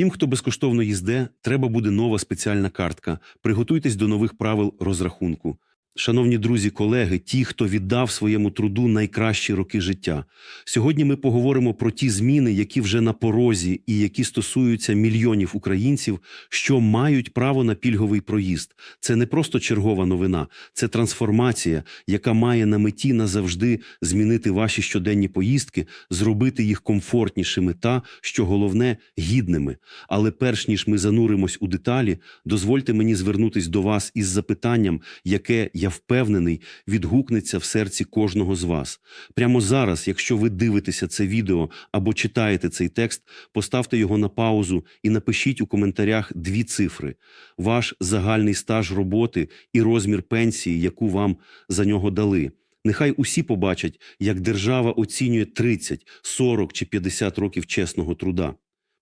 Всім, хто безкоштовно їзде, треба буде нова спеціальна картка. Приготуйтесь до нових правил розрахунку. Шановні друзі, колеги, ті, хто віддав своєму труду найкращі роки життя. Сьогодні ми поговоримо про ті зміни, які вже на порозі і які стосуються мільйонів українців, що мають право на пільговий проїзд. Це не просто чергова новина, це трансформація, яка має на меті назавжди змінити ваші щоденні поїздки, зробити їх комфортнішими та, що головне, гідними. Але перш ніж ми зануримось у деталі, дозвольте мені звернутись до вас із запитанням, яке я впевнений відгукнеться в серці кожного з вас. Прямо зараз, якщо ви дивитеся це відео або читаєте цей текст, поставте його на паузу і напишіть у коментарях дві цифри: ваш загальний стаж роботи і розмір пенсії, яку вам за нього дали. Нехай усі побачать, як держава оцінює 30, 40 чи 50 років чесного труда.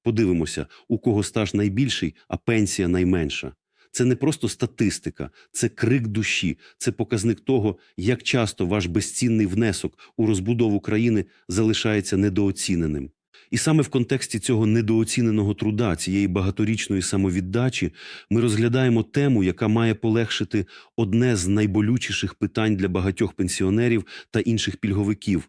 Подивимося, у кого стаж найбільший, а пенсія найменша. Це не просто статистика, це крик душі, це показник того, як часто ваш безцінний внесок у розбудову країни залишається недооціненим. І саме в контексті цього недооціненого труда, цієї багаторічної самовіддачі, ми розглядаємо тему, яка має полегшити одне з найболючіших питань для багатьох пенсіонерів та інших пільговиків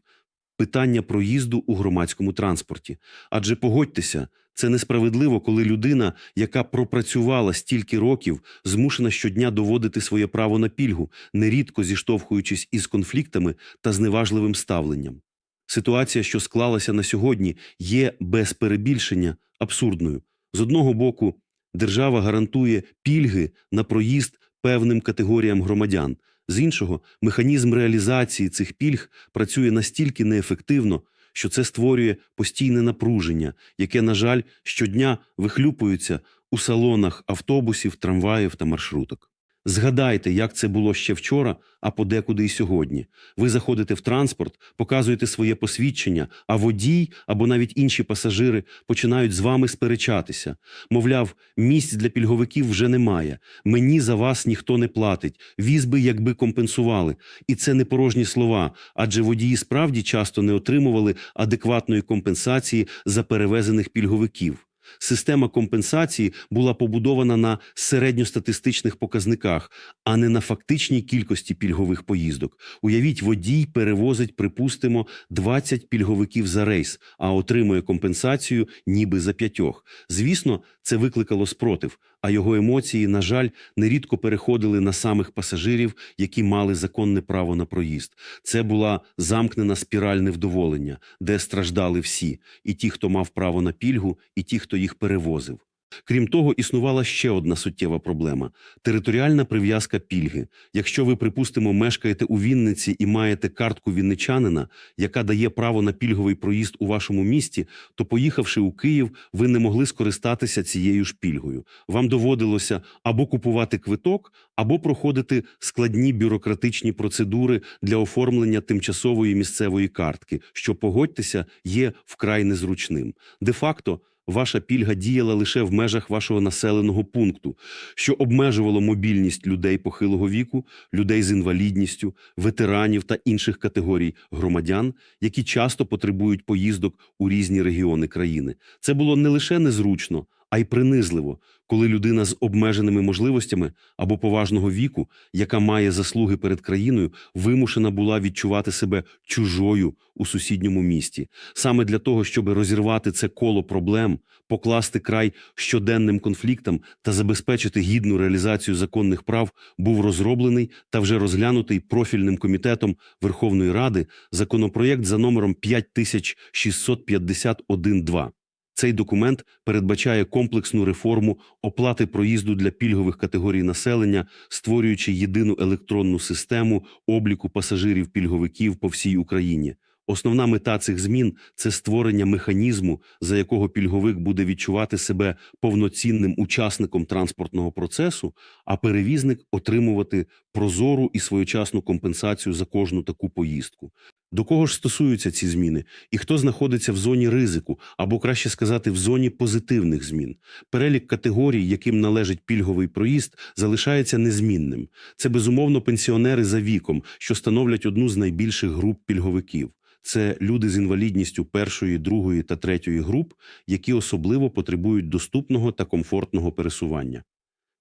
питання проїзду у громадському транспорті. Адже погодьтеся, це несправедливо, коли людина, яка пропрацювала стільки років, змушена щодня доводити своє право на пільгу, нерідко зіштовхуючись із конфліктами та зневажливим ставленням. Ситуація, що склалася на сьогодні, є без перебільшення абсурдною. З одного боку, держава гарантує пільги на проїзд певним категоріям громадян. З іншого, механізм реалізації цих пільг працює настільки неефективно, що це створює постійне напруження, яке, на жаль, щодня вихлюпується у салонах автобусів, трамваїв та маршруток. Згадайте, як це було ще вчора, а подекуди і сьогодні. Ви заходите в транспорт, показуєте своє посвідчення, а водій або навіть інші пасажири починають з вами сперечатися. Мовляв, місць для пільговиків вже немає. Мені за вас ніхто не платить. Віз би, якби компенсували. І це не порожні слова, адже водії справді часто не отримували адекватної компенсації за перевезених пільговиків. Система компенсації була побудована на середньостатистичних показниках, а не на фактичній кількості пільгових поїздок. Уявіть, водій перевозить, припустимо, 20 пільговиків за рейс, а отримує компенсацію ніби за п'ятьох. Звісно, це викликало спротив, а його емоції, на жаль, нерідко переходили на самих пасажирів, які мали законне право на проїзд. Це була замкнена спіраль невдоволення, де страждали всі: і ті, хто мав право на пільгу, і ті, хто їх перевозив. Крім того, існувала ще одна суттєва проблема територіальна прив'язка пільги. Якщо ви, припустимо, мешкаєте у Вінниці і маєте картку вінничанина, яка дає право на пільговий проїзд у вашому місті, то, поїхавши у Київ, ви не могли скористатися цією ж пільгою. Вам доводилося або купувати квиток, або проходити складні бюрократичні процедури для оформлення тимчасової місцевої картки, що погодьтеся, є вкрай незручним. Де-факто. Ваша пільга діяла лише в межах вашого населеного пункту, що обмежувало мобільність людей похилого віку, людей з інвалідністю, ветеранів та інших категорій громадян, які часто потребують поїздок у різні регіони країни. Це було не лише незручно, а й принизливо, коли людина з обмеженими можливостями або поважного віку, яка має заслуги перед країною, вимушена була відчувати себе чужою у сусідньому місті. Саме для того, щоб розірвати це коло проблем, покласти край щоденним конфліктам та забезпечити гідну реалізацію законних прав, був розроблений та вже розглянутий профільним комітетом Верховної Ради законопроєкт за номером 5651-2. Цей документ передбачає комплексну реформу оплати проїзду для пільгових категорій населення, створюючи єдину електронну систему обліку пасажирів-пільговиків по всій Україні. Основна мета цих змін це створення механізму, за якого пільговик буде відчувати себе повноцінним учасником транспортного процесу, а перевізник отримувати прозору і своєчасну компенсацію за кожну таку поїздку. До кого ж стосуються ці зміни, і хто знаходиться в зоні ризику, або краще сказати, в зоні позитивних змін? Перелік категорій, яким належить пільговий проїзд, залишається незмінним. Це безумовно пенсіонери за віком, що становлять одну з найбільших груп пільговиків. це люди з інвалідністю першої, другої та третьої груп, які особливо потребують доступного та комфортного пересування.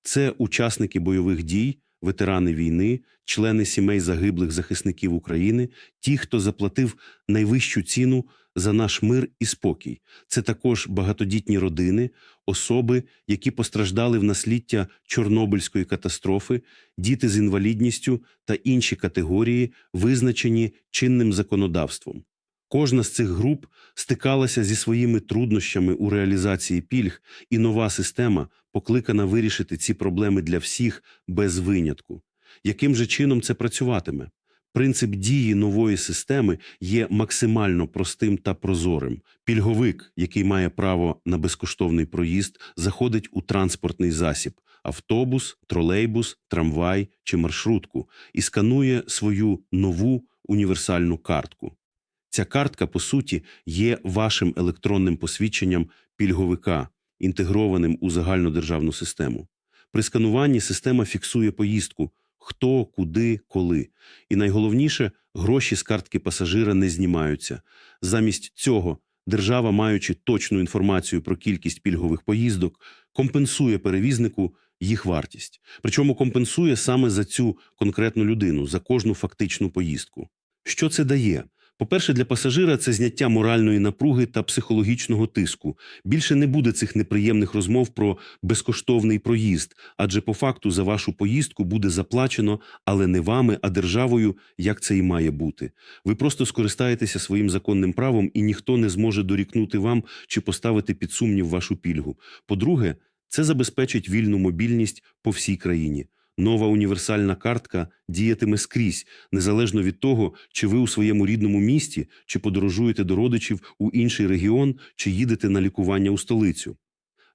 Це учасники бойових дій, ветерани війни, члени сімей загиблих захисників України, ті, хто заплатив найвищу ціну за наш мир і спокій. Це також багатодітні родини, особи, які постраждали внасліддя Чорнобильської катастрофи, діти з інвалідністю та інші категорії, визначені чинним законодавством. Кожна з цих груп стикалася зі своїми труднощами у реалізації пільг, і нова система покликана вирішити ці проблеми для всіх без винятку. Яким же чином це працюватиме? Принцип дії нової системи є максимально простим та прозорим. Пільговик, який має право на безкоштовний проїзд, заходить у транспортний засіб автобус, тролейбус, трамвай чи маршрутку і сканує свою нову універсальну картку. Ця картка, по суті, є вашим електронним посвідченням пільговика, інтегрованим у загальнодержавну систему. При скануванні система фіксує поїздку хто, куди, коли. І найголовніше, гроші з картки пасажира не знімаються. Замість цього держава, маючи точну інформацію про кількість пільгових поїздок, компенсує перевізнику їх вартість. Причому компенсує саме за цю конкретну людину, за кожну фактичну поїздку. Що це дає? По-перше, для пасажира це зняття моральної напруги та психологічного тиску. Більше не буде цих неприємних розмов про безкоштовний проїзд, адже по факту за вашу поїздку буде заплачено, але не вами, а державою, як це і має бути. Ви просто скористаєтеся своїм законним правом, і ніхто не зможе дорікнути вам чи поставити під сумнів вашу пільгу. По-друге, це забезпечить вільну мобільність по всій країні. Нова універсальна картка діятиме скрізь, незалежно від того, чи ви у своєму рідному місті, чи подорожуєте до родичів у інший регіон, чи їдете на лікування у столицю.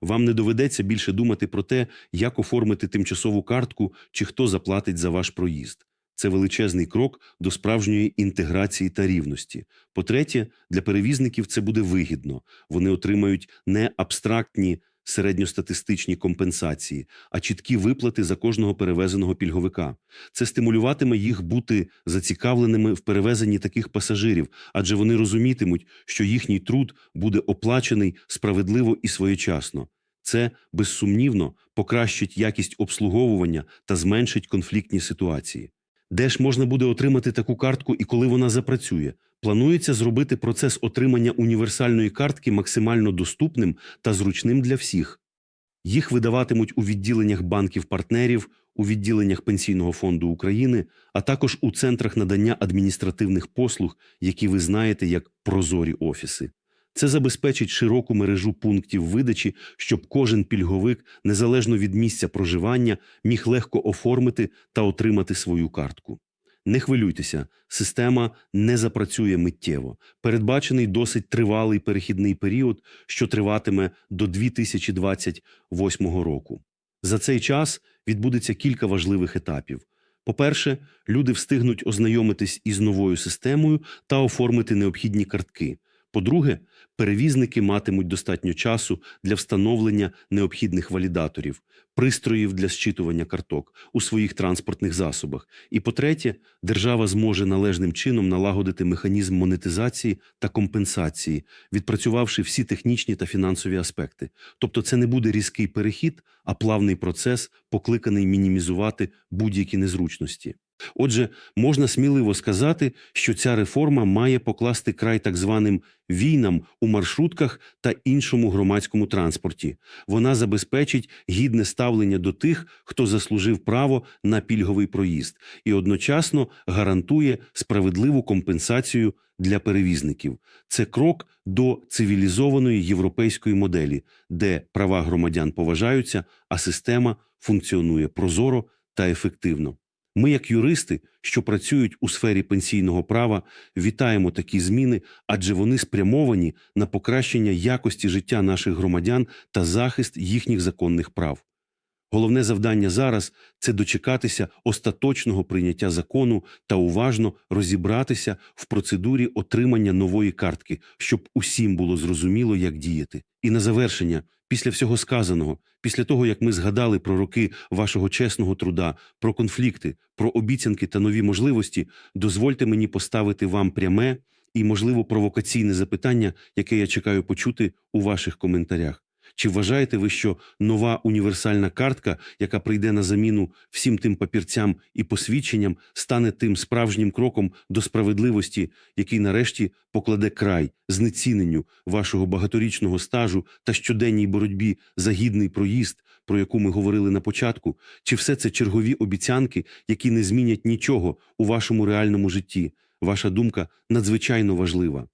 Вам не доведеться більше думати про те, як оформити тимчасову картку чи хто заплатить за ваш проїзд. Це величезний крок до справжньої інтеграції та рівності. По-третє, для перевізників це буде вигідно. Вони отримають не абстрактні середньостатистичні компенсації, а чіткі виплати за кожного перевезеного пільговика. Це стимулюватиме їх бути зацікавленими в перевезенні таких пасажирів, адже вони розумітимуть, що їхній труд буде оплачений справедливо і своєчасно. Це безсумнівно покращить якість обслуговування та зменшить конфліктні ситуації. Де ж можна буде отримати таку картку і коли вона запрацює? Планується зробити процес отримання універсальної картки максимально доступним та зручним для всіх. Їх видаватимуть у відділеннях банків-партнерів, у відділеннях Пенсійного фонду України, а також у центрах надання адміністративних послуг, які ви знаєте як прозорі офіси. Це забезпечить широку мережу пунктів видачі, щоб кожен пільговик, незалежно від місця проживання, міг легко оформити та отримати свою картку. Не хвилюйтеся, система не запрацює миттєво. Передбачений досить тривалий перехідний період, що триватиме до 2028 року. За цей час відбудеться кілька важливих етапів. По-перше, люди встигнуть ознайомитись із новою системою та оформити необхідні картки. По-друге, перевізники матимуть достатньо часу для встановлення необхідних валідаторів, пристроїв для зчитування карток у своїх транспортних засобах. І по-третє, держава зможе належним чином налагодити механізм монетизації та компенсації, відпрацювавши всі технічні та фінансові аспекти. Тобто це не буде різкий перехід, а плавний процес, покликаний мінімізувати будь-які незручності. Отже, можна сміливо сказати, що ця реформа має покласти край так званим війнам у маршрутках та іншому громадському транспорті. Вона забезпечить гідне ставлення до тих, хто заслужив право на пільговий проїзд, і одночасно гарантує справедливу компенсацію для перевізників. Це крок до цивілізованої європейської моделі, де права громадян поважаються, а система функціонує прозоро та ефективно. Ми, як юристи, що працюють у сфері пенсійного права, вітаємо такі зміни, адже вони спрямовані на покращення якості життя наших громадян та захист їхніх законних прав. Головне завдання зараз це дочекатися остаточного прийняття закону та уважно розібратися в процедурі отримання нової картки, щоб усім було зрозуміло, як діяти. І на завершення, після всього сказаного, після того як ми згадали про роки вашого чесного труда, про конфлікти, про обіцянки та нові можливості, дозвольте мені поставити вам пряме і, можливо, провокаційне запитання, яке я чекаю почути у ваших коментарях. Чи вважаєте ви, що нова універсальна картка, яка прийде на заміну всім тим папірцям і посвідченням, стане тим справжнім кроком до справедливості, який нарешті покладе край знеціненню вашого багаторічного стажу та щоденній боротьбі за гідний проїзд, про яку ми говорили на початку? Чи все це чергові обіцянки, які не змінять нічого у вашому реальному житті? Ваша думка надзвичайно важлива.